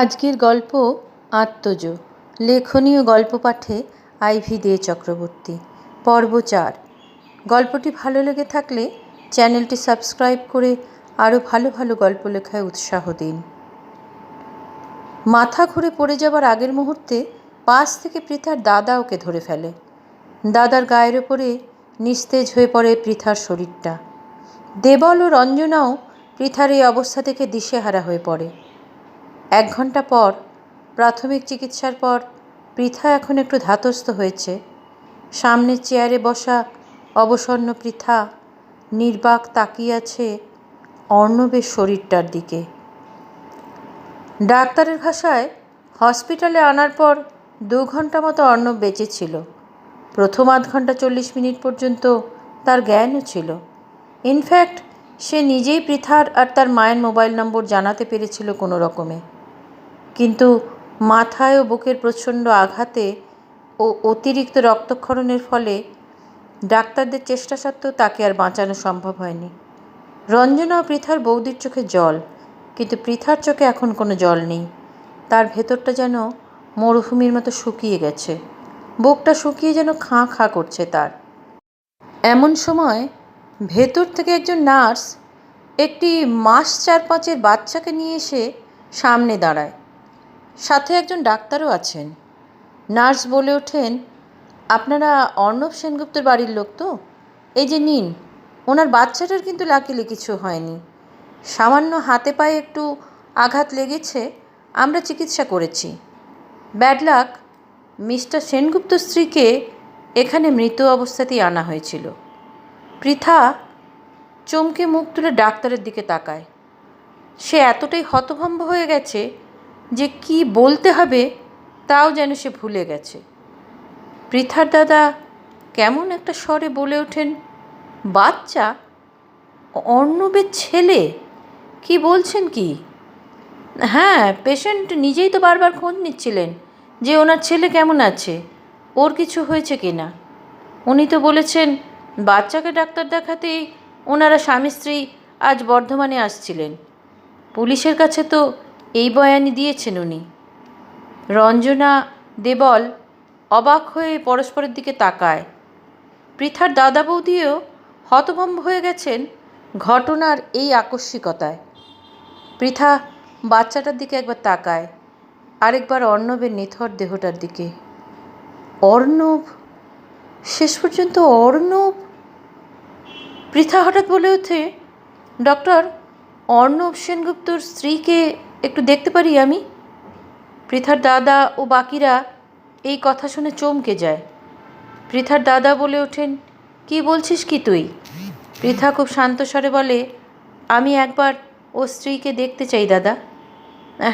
আজকের গল্প আত্মজ। লেখনীয় গল্প পাঠে আইভি দে চক্রবর্তী। পর্ব চার। গল্পটি ভালো লেগে থাকলে চ্যানেলটি সাবস্ক্রাইব করে আরও ভালো ভালো গল্প লেখায় উৎসাহ দিন। মাথা ঘুরে পড়ে যাবার আগের মুহূর্তে পাশ থেকে পৃথার দাদা ওকে ধরে ফেলে। দাদার গায়ের ওপরে নিস্তেজ হয়ে পড়ে পৃথার শরীরটা। দেবল ও রঞ্জনাও পৃথার এই অবস্থা থেকে দিশেহারা হয়ে পড়ে। এক ঘণ্টা পর, প্রাথমিক চিকিৎসার পর পৃথা এখন একটু ধাতস্থ হয়েছে। সামনের চেয়ারে বসা অবসন্ন পৃথা নির্বাক তাকিয়ে আছে অর্ণবের শরীরটার দিকে। ডাক্তারের ভাষায় হসপিটালে আনার পর দু ঘণ্টা মতো অর্ণব বেঁচে ছিল। প্রথম আধ ঘণ্টা চল্লিশ মিনিট পর্যন্ত তার জ্ঞানও ছিল। ইনফ্যাক্ট, সে নিজেই পৃথার আর তার মায়ের মোবাইল নম্বর জানাতে পেরেছিল কোনো রকমে। কিন্তু মাথায় ও বুকের প্রচণ্ড আঘাতে ও অতিরিক্ত রক্তক্ষরণের ফলে ডাক্তারদের চেষ্টা সত্ত্বেও তাকে আর বাঁচানো সম্ভব হয়নি। রঞ্জনা ও পৃথার বৌদির চোখে জল, কিন্তু পৃথার চোখে এখন কোনো জল নেই। তার ভেতরটা যেন মরুভূমির মতো শুকিয়ে গেছে। বুকটা শুকিয়ে যেন খাঁ খাঁ করছে তার। এমন সময় ভেতর থেকে একজন নার্স একটি মাস চার পাঁচের বাচ্চাকে নিয়ে এসে সামনে দাঁড়ায়। সাথে একজন ডাক্তারও আছেন। নার্স বলে ওঠেন, আপনারা অর্ণব সেনগুপ্তের বাড়ির লোক তো? এই যে নিন, ওনার বাচ্চাটার কিন্তু লাকিলি কিছু হয়নি। সামান্য হাতে পায়ে একটু আঘাত লেগেছে, আমরা চিকিৎসা করেছি। ব্যাড লাক, মিস্টার সেনগুপ্ত স্ত্রীকে এখানে মৃত অবস্থাতেই আনা হয়েছিল। পৃথা চমকে মুখ তুলে ডাক্তারের দিকে তাকায়। সে এতটাই হতভম্ব হয়ে গেছে যে কি বলতে হবে তাও যেন সে ভুলে গেছে। পৃথার দাদা কেমন একটা স্বরে বলে ওঠেন, বাচ্চা, অর্ণবের ছেলে? কি বলছেন কি? হ্যাঁ পেশেন্ট নিজেই তো বারবার খোঁজ নিচ্ছিলেন যে ওনার ছেলে কেমন আছে, ওর কিছু হয়েছে কি না। উনি তো বলেছেন, বাচ্চাকে ডাক্তার দেখাতেই ওনারা স্বামী স্ত্রী আজ বর্ধমানে আসছিলেন। পুলিশের কাছে তো এই বয়ানি দিয়েছেন উনি। রঞ্জনা দেবল অবাক হয়ে পরস্পরের দিকে তাকায়। পৃথার দাদা বৌদিও হতভম্ব হয়ে গেছেন ঘটনার এই আকস্মিকতায়। পৃথা বাচ্চাটার দিকে একবার তাকায়, আরেকবার অর্ণবের নিথর দেহটার দিকে। অর্ণব? শেষ পর্যন্ত অর্ণব? পৃথা হঠাৎ বলে ওঠে, ডক্টর, অর্ণব সেনগুপ্তর স্ত্রীকে একটু দেখতে পারি আমি? পৃথার দাদা ও বাকিরা এই কথা শুনে চমকে যায়। পৃথার দাদা বলে ওঠেন, কি বলছিস কি তুই? পৃথা খুব শান্ত স্বরে বলে, আমি একবার ও স্ত্রীকে দেখতে চাই দাদা।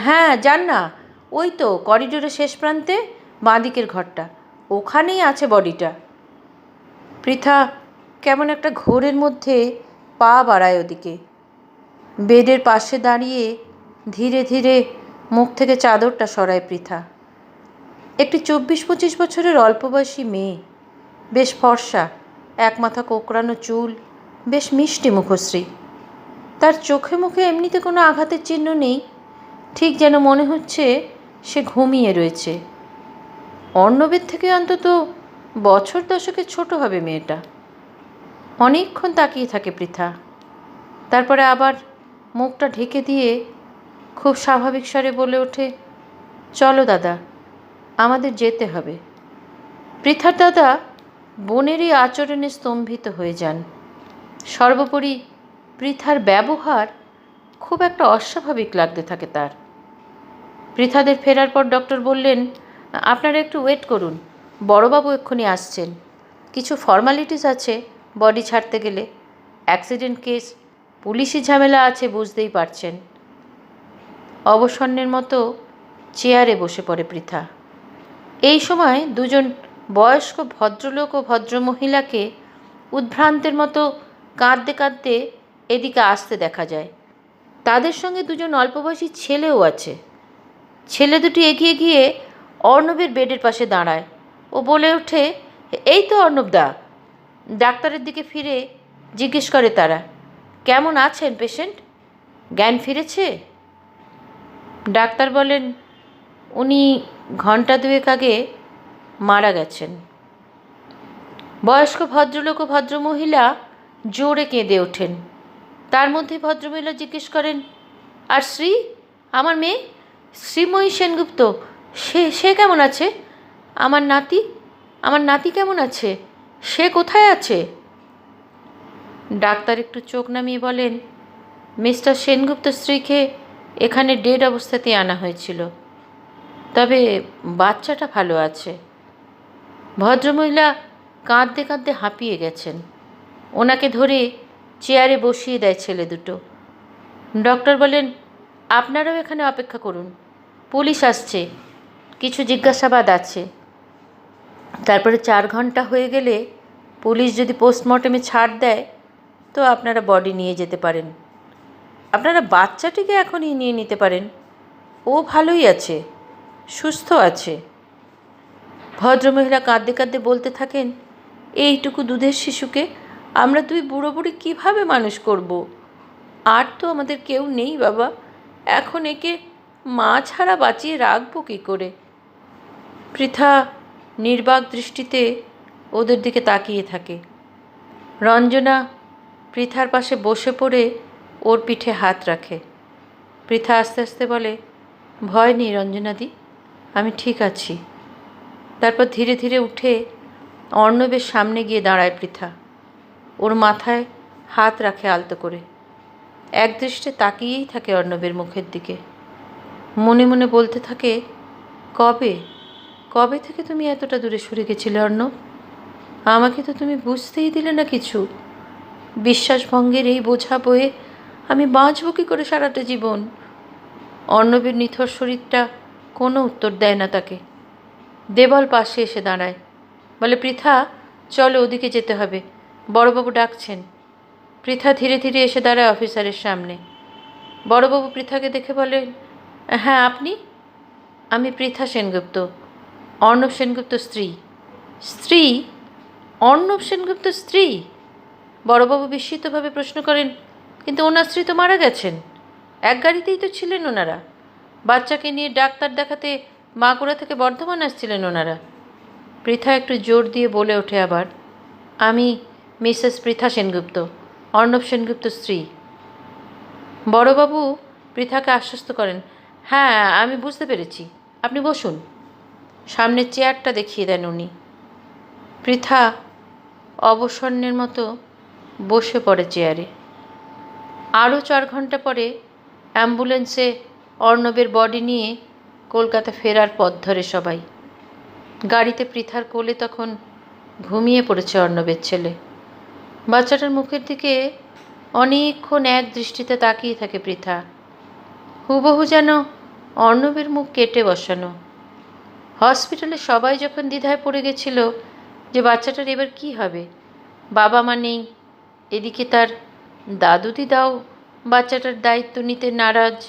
হ্যাঁ যান না। ওই তো করিডোরের শেষ প্রান্তে বাঁদিকের ঘরটা। ওখানেই আছে বডিটা। পৃথা কেমন একটা ঘোরের মধ্যে পা বাড়ায় ওদিকে। বেডের পাশে দাঁড়িয়ে ধীরে ধীরে মুখ থেকে চাদরটা সরায় পৃথা। একটি চব্বিশ পঁচিশ বছরের অল্পবয়সী মেয়ে, বেশ ফর্সা এক মাথা কোকড়ানো চুল, বেশ মিষ্টি মুখশ্রী। তার চোখে মুখে এমনিতে কোনো আঘাতের চিহ্ন নেই, ঠিক যেন মনে হচ্ছে সে ঘুমিয়ে রয়েছে। অর্ণবের থেকে অন্তত বছর দশকে ছোট হবে মেয়েটা। অনেকক্ষণ তাকিয়ে থাকে পৃথা। তারপরে আবার মুখটা ঢেকে দিয়ে খুব স্বাভাবিক স্বরে বলে ওঠে, চলো দাদা, আমাদের যেতে হবে। পৃথার দাদা বোনেরই আচরণে স্তম্ভিত হয়ে যান। সর্বোপরি পৃথার ব্যবহার খুব একটা অস্বাভাবিক লাগতে থাকে তার। পৃথাদের ফেরার পর ডক্টর বললেন, আপনারা একটু ওয়েট করুন, বড়বাবু এক্ষুনি আসছেন। কিছু ফর্মালিটিস আছে বডি ছাড়তে গেলে। অ্যাক্সিডেন্ট কেস, পুলিশি ঝামেলা আছে বুঝতেই পারছেন। অবসন্নের মতো চেয়ারে বসে পড়ে পৃথা। এই সময় দুজন বয়স্ক ভদ্রলোক ও ভদ্রমহিলাকে উদ্ভ্রান্তের মতো কাঁদতে কাঁদতে এদিকে আসতে দেখা যায়। তাদের সঙ্গে দুজন অল্পবয়সী ছেলেও আছে। ছেলে দুটি এগিয়ে গিয়ে অর্ণবের বেডের পাশে দাঁড়ায় ও বলে ওঠে, এই তো অর্ণবদা ডাক্তারের দিকে ফিরে জিজ্ঞেস করে তারা, কেমন আছেন পেশেন্ট? জ্ঞান ফিরেছে? ডাক্তার বলেন, উনি ঘণ্টা দুয়েক আগে মারা গেছেন। বয়স্ক ভদ্রলোক ও ভদ্রমহিলা জোরে কেঁদে ওঠেন। তার মধ্যে ভদ্রমহিলা জিজ্ঞেস করেন, আর শ্রী, আমার মেয়ে? শ্রীময়ী সেনগুপ্ত, সে সে কেমন আছে? আমার নাতি আমার নাতি কেমন আছে? সে কোথায় আছে? ডাক্তার একটু চোখ নামিয়ে বলেন, মিস্টার সেনগুপ্ত স্ত্রীকে এখানে ডেড অবস্থাতেই আনা হয়েছিল। তবে বাচ্চাটা ভালো আছে। ভদ্রমহিলা কাঁদতে কাঁদতে হাঁপিয়ে গেছেন। ওনাকে ধরে চেয়ারে বসিয়ে দেয় ছেলে দুটো। ডক্টর বলেন, আপনারাও এখানে অপেক্ষা করুন। পুলিশ আসছে। কিছু জিজ্ঞাসাবাদ আছে। তারপরে চার ঘণ্টা হয়ে গেলে পুলিশ যদি পোস্টমর্টেমে ছাড় দেয়, তো আপনারা বডি নিয়ে যেতে পারেন। আপনারা বাচ্চাটিকে এখনই নিয়ে নিতে পারেন। ও ভালোই আছে, সুস্থ আছে। ভদ্রমহিলা কাঁদতে কাঁদতে বলতে থাকেন, এইটুকু দুধের শিশুকে আমরা দুই বুড়ো বুড়ি কীভাবে মানুষ করব। আর তো আমাদের কেউ নেই বাবা। এখন একে মা ছাড়া বাঁচিয়ে রাখব কী করে? পৃথা নির্বাক দৃষ্টিতে ওদের দিকে তাকিয়ে থাকে। রঞ্জনা পৃথার পাশে বসে পড়ে ওর পিঠে হাত রাখে। পৃথা আস্তে আস্তে বলে, ভয় নেই রঞ্জনাদি, আমি ঠিক আছি। তারপর ধীরে ধীরে উঠে অর্ণবের সামনে গিয়ে দাঁড়ায় পৃথা। ওর মাথায় হাত রাখে আলতো করে। এক দৃষ্টে তাকিয়েই থাকে অর্ণবের মুখের দিকে। মনে মনে বলতে থাকে, কবে? কবে থেকে তুমি এতটা দূরে সরে গেছিলে অর্ণব? আমাকে তো তুমি বুঝতেই দিলে না কিছু। বিশ্বাসভঙ্গের এই বোঝা বয়ে আমি বাঁচব কী করে সারাটা জীবন? অর্ণবের নিথর শরীরটা কোনো উত্তর দেয় না তাকে। দেবল পাশে এসে দাঁড়ায়। বলে, পৃথা, চলো ওদিকে যেতে হবে। বড়বাবু ডাকছেন। পৃথা ধীরে ধীরে এসে দাঁড়ায় অফিসারের সামনে। বড়বাবু পৃথাকে দেখে বলেন হ্যাঁ আপনি? আমি পৃথা সেনগুপ্ত, অর্ণব সেনগুপ্ত স্ত্রী। স্ত্রী? অর্ণব সেনগুপ্ত স্ত্রী? বড়বাবু বিস্মিতভাবে প্রশ্ন করেন কিন্তু ওনার স্ত্রী তো মারা গেছেন। এক গাড়িতেই তো ছিলেন ওনারা। বাচ্চাকে নিয়ে ডাক্তার দেখাতে বাঁকুড়া থেকে বর্ধমান আসছিলেন ওনারা। পৃথা একটু জোর দিয়ে বলে ওঠে আবার, আমি মিসেস পৃথা সেনগুপ্ত, অর্ণব সেনগুপ্ত স্ত্রী। বড়বাবু পৃথাকে আশ্বস্ত করেন হ্যাঁ আমি বুঝতে পেরেছি, আপনি বসুন। সামনের চেয়ারটা দেখিয়ে দেন উনি। পৃথা অবসন্নের মতো বসে পড়ে চেয়ারে। আরও চার ঘণ্টা পরে অ্যাম্বুলেন্সে অর্ণবের বডি নিয়ে কলকাতা ফেরার পথ ধরে সবাই। গাড়িতে পৃথার কোলে তখন ঘুমিয়ে পড়েছে অর্ণবের ছেলে। বাচ্চাটার মুখের দিকে অনেকক্ষণ এক দৃষ্টিতে তাকিয়ে থাকে পৃথা। হুবহু যেন অর্ণবের মুখ কেটে বসানো। হসপিটালে সবাই যখন দ্বিধায় পড়ে গেছিল যে বাচ্চাটার এবার কি হবে বাবা মা নেই, এদিকে তার দাদু দিদাও বাচ্চাটার দায়িত্ব নিতে নারাজ।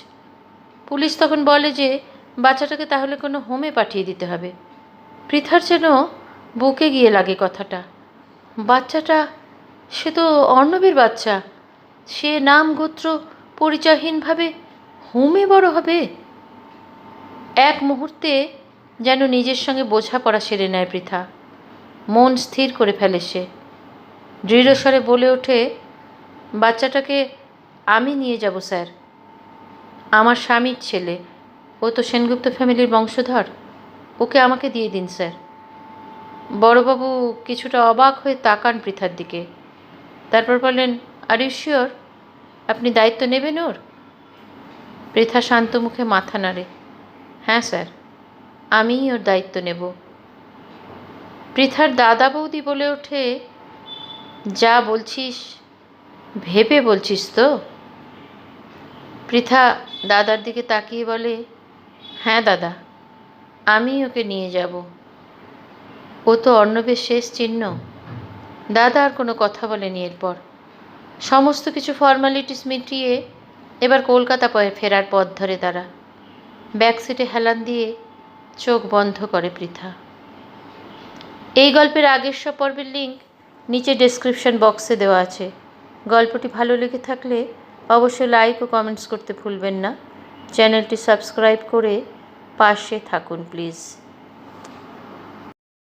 পুলিশ তখন বলে যে, বাচ্চাটাকে তাহলে কোনো হোমে পাঠিয়ে দিতে হবে। পৃথার যেন বুকে গিয়ে লাগে কথাটা। বাচ্চাটা, সে তো অর্ণবের বাচ্চা। সে নাম গোত্র পরিচয়হীনভাবে হোমে বড় হবে। এক মুহূর্তে যেন নিজের সঙ্গে বোঝাপড়া সেরে নেয় পৃথা। মন স্থির করে ফেলে সে। দৃঢ়স্বরে বলে ওঠে বাচ্চাটাকে আমি নিয়ে যাব, স্যার। আমার স্বামীর ছেলে। ও তো সেনগুপ্ত ফ্যামিলির বংশধর। ওকে আমাকে দিয়ে দিন, স্যার। বড়বাবু কিছুটা অবাক হয়ে তাকান পৃথার দিকে। তারপর বলেন আর ইউ শিওর আপনি দায়িত্ব নেবেন ওর? পৃথা শান্ত মুখে মাথা নাড়ে। হ্যাঁ স্যার, আমিই ওর দায়িত্ব নেব। পৃথার দাদা বৌদি বলে ওঠে, যা বলছিস ভেবে বলছিস তো? পৃথা দাদার দিকে তাকিয়ে বলে হ্যাঁ দাদা, আমি ওকে নিয়ে যাব। ও তো অর্ণবের শেষ চিহ্ন। দাদা আর কোনো কথা বলেনি এরপর। সমস্ত কিছু ফর্মালিটিস মিটিয়ে এবার কলকাতা পয়ে ফেরার পথ ধরে তারা। ব্যাক সিটে হেলান দিয়ে চোখ বন্ধ করে পৃথা। এই গল্পের আগের সব পর্বের লিঙ্ক নিচে ডেসক্রিপশন বক্সে দেওয়া আছে। গল্পটি ভালো লেগে থাকলে অবশ্যই লাইক ও কমেন্টস করতে ভুলবেন না। চ্যানেলটি সাবস্ক্রাইব করে পাশে থাকুন প্লিজ